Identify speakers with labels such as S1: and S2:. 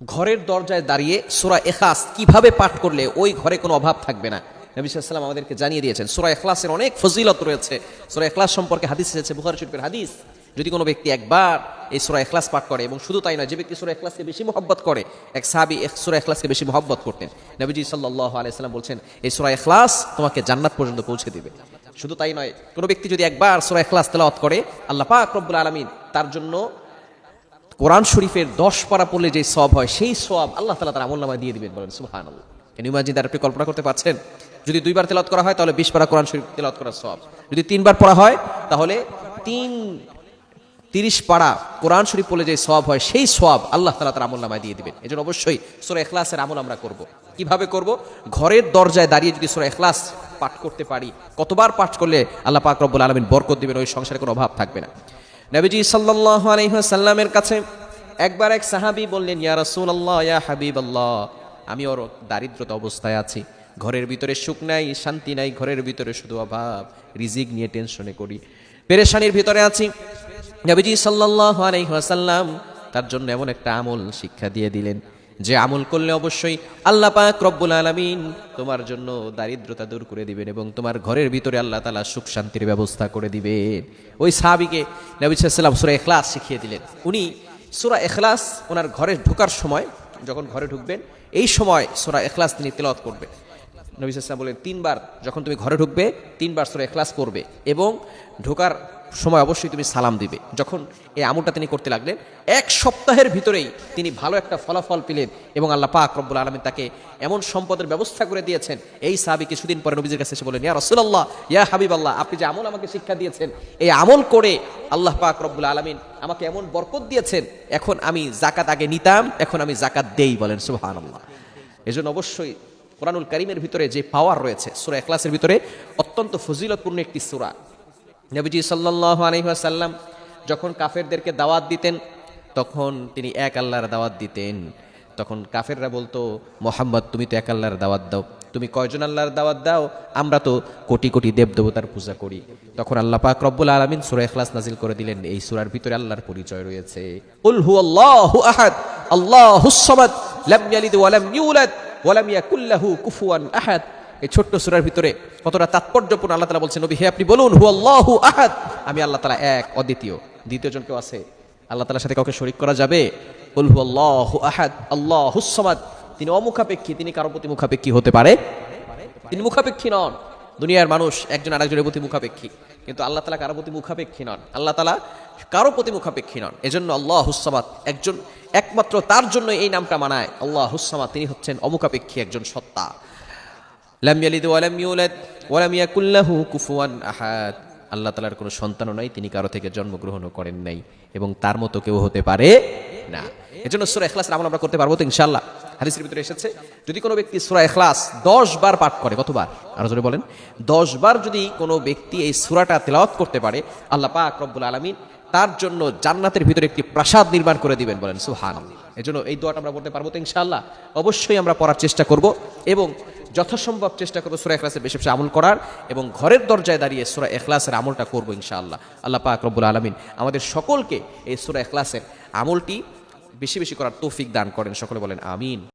S1: ঘরের দরজায় দাঁড়িয়ে সুরা এখলাস কীভাবে পাঠ করলে ওই ঘরে কোনো অভাব থাকবে না? নবী সাল্লাম আমাদেরকে জানিয়ে দিয়েছেন, সুরা এখলাসের অনেক ফজিলত রয়েছে। সুরা এখলাস সম্পর্কে হাদিস এসেছে, বুখারি শরীফের হাদিস। যদি কোনো ব্যক্তি একবার এই সুরা এখলাস পাঠ করে, এবং শুধু তাই নয়, যে ব্যক্তি সুরা এখলাসকে বেশি মহব্বত করে, এক সাহাবি এক সুরা এখলাসকে বেশি মহব্বত করতেন। নবীজি সাল্লাহ আলাইসাল্লাম বলছেন, এই সুরা এখলাস তোমাকে জান্নাত পর্যন্ত পৌঁছে দিবে। শুধু তাই নয়, কোনো ব্যক্তি যদি একবার সুরা এখলাস তেলাওয়াত করে, আল্লাহ পাক রব্বুল আলমিন তার জন্য কোরআন শরীফের দশ পারা পড়লে যে সব হয়, সেই সব আল্লাহ তালা তার আমল দিয়ে দিবেন বলেন সুহান ইমাজিন তার আপনি কল্পনা করতে পারছেন? যদি দুইবার তেলাত করা হয়, তাহলে বিশ পারা কোরআন শরীফ তেলাত করার সব যদি তিনবার পড়া হয়, তাহলে তিন, তিরিশ পাড়া কোরআন শরীফ পড়লে যে সব হয়, সেই সব আল্লাহ তালা তার আমল নামায় দিয়ে দিবেন। এই জন্য অবশ্যই সুরা এখলাসের আমল আমরা করব। কীভাবে করব? ঘরের দরজায় দাঁড়িয়ে যদি সুরা এখলাস পাঠ করতে পারি, কতবার পাঠ করলে আল্লাহ পাক রব্বুল আলমিন বরকত দিবেন, ওই সংসারে কোনো অভাব থাকবে না। নবীজি সাল্লাহ আলহিহাসাল্লামের কাছে একবার এক সাহাবি বললেন, ইয়া রসুল আল্লাহ ইয়া হাবিব আল্লাহ আমি ওর দারিদ্রতা অবস্থায় আছি। ঘরের ভিতরে সুখ নাই, শান্তি নাই, ঘরের ভিতরে শুধু অভাব, রিজিক নিয়ে টেনশনে করি। পেরেশানির ভিতরে আছি। নবীজি সাল্লাহ আলহিহাসাল্লাম তার জন্য এমন একটা আমল শিক্ষা দিয়ে দিলেন। যে আমল করলে অবশ্যই আল্লাহ পাক রব্বুল আলমিন তোমার জন্য দারিদ্রতা দূর করে দিবেন এবং তোমার ঘরের ভিতরে আল্লাহ তালা সুখ শান্তির ব্যবস্থা করে দিবেন। ওই সাহাবিকে নবী সাল্লাম সুরা এখলাস শিখিয়ে দিলেন। উনি সুরা এখলাস ওনার ঘরে ঢোকার সময় যখন ঘরে ঢুকবেন, এই সময় সুরা এখলাস তিনি তেলাওয়াত করবেন। নবী সাল্লাম বলেন, তিনবার যখন তুমি ঘরে ঢুকবে, তিনবার সুরা এখলাস করবে এবং ঢোকার সময় অবশ্যই তুমি সালাম দিবে। যখন এই আমলটা তিনি করতে লাগলেন, এক সপ্তাহের ভিতরেই তিনি ভালো একটা ফলাফল পেলেন এবং আল্লাহ পাক রব্বুল আলমিন তাকে এমন সম্পদের ব্যবস্থা করে দিয়েছেন। এই সাহাবি কিছুদিন পরে নবীজির কাছে এসে বলেন ইয়া রসুল্লাহ ইয়া হাবিব আল্লাহ আপনি যে আমল আমাকে শিক্ষা দিয়েছেন, এই আমল করে আল্লাহ পাক রব্বুল আলমিন আমাকে এমন বরকত দিয়েছেন, এখন আমি জাকাত আগে নিতাম, এখন আমি জাকাত দেই, বলেন সুহান আল্লাহ এজন্য অবশ্যই কোরআনুল করিমের ভিতরে যে পাওয়ার রয়েছে, সুরা এখলাসের ভিতরে অত্যন্ত ফজিলতপূর্ণ একটি সুরা। নবীজি সাল্লাহ আলহিহাসাল্লাম যখন কাফেরদেরকে দাওয়াত দিতেন, তখন তিনি এক আল্লাহর দাওয়াত দিতেন। তখন কাফেররা বলতো, মোহাম্মদ, তুমি তো এক আল্লাহর দাওয়াত দাও। তুমি কয়জন আল্লাহর দাওয়াত দাও? আমরা তো কোটি কোটি দেব দেবতার পূজা করি। তখন আল্লাহ পাক রব্বুল আলমিন সুরা এখলাস নাজিল করে দিলেন। এই সুরার ভিতরে আল্লাহর পরিচয় রয়েছে। আল্লাহু আহাদ আল্লাহুস সামাদ, লাম ইয়ালিদ ওয়া লাম ইউলাদ, ওয়া লাম ইয়াকুল লাহু কুফুয়ান আহাদ। এই ছোট্ট সুরার ভিতরে কতটা তাৎপর্যপূর্ণ আল্লাহ তালা বলছেন, নবী, হে আপনি বলুন হু আল্লাহু আহাদ। আমি আল্লাহ তালা এক, অদ্বিতীয়। দ্বিতীয় জন কেউ আছে, আল্লাহ তালার সাথে কাউকে শরিক করা যাবে? বল হু আল্লাহু আহাদ আল্লাহ হুসমাদ তিনি অমুখাপেক্ষী, তিনি কারও প্রতি মুখাপেক্ষী হতে পারে? তিনি মুখাপেক্ষী নন। দুনিয়ার মানুষ একজন আরেকজনের প্রতি মুখাপেক্ষী। কিন্তু আল্লাহ তালা কারও প্রতি মুখাপেক্ষী নন। আল্লাহ তালা কারও প্রতি মুখাপেক্ষী নন। এজন্য আল্লাহ হুসামাদ একজন, একমাত্র তার জন্য এই নামটা মানায়। আল্লাহ হুসামাদ তিনি হচ্ছেন অমুখাপেক্ষী একজন সত্তা। লাম ইয়ালিদ ওয়ালাম ইউলাদ ওয়ালাম ইয়াকুল লাহু কুফুয়ান আহাদ। আল্লাহ তালার কোনো সন্তানও নাই, তিনি কারও থেকে জন্মগ্রহণও করেন নাই এবং তার মতো কেউ হতে পারে না। এজন্য সুরা এখলাস আমল আমরা করতে পারব তো ইনশাল্লাহ হাদিসের ভিতরে এসেছে, যদি কোনো ব্যক্তি সুরা এখলাস দশ বার পাঠ করে, কতবার? আরও জোরে বলেন। দশ বার যদি কোনো ব্যক্তি এই সুরাটা তেলাওয়াত করতে পারে, আল্লাহ পাক রব্বুল আলমিন তার জন্য জান্নাতের ভিতরে একটি প্রাসাদ নির্মাণ করে দিবেন বলেন সুহান এই জন্য এই দোয়াটা আমরা করতে পারব তো ইনশাল্লাহ অবশ্যই আমরা পড়ার চেষ্টা করব এবং যথাসম্ভব চেষ্টা করব সুরা এখলাসের বেশি বেশি আমল করার এবং ঘরের দরজায় দাঁড়িয়ে সুরা এখলাসের আমলটা করব ইনশাআল্লাহ। আল্লাহ পাক রব্বুল আলমিন আমাদের সকলকে এই সুরা এখলাসের আমলটি বেশি বেশি করার তৌফিক দান করেন। সকলে বলেন, আমিন।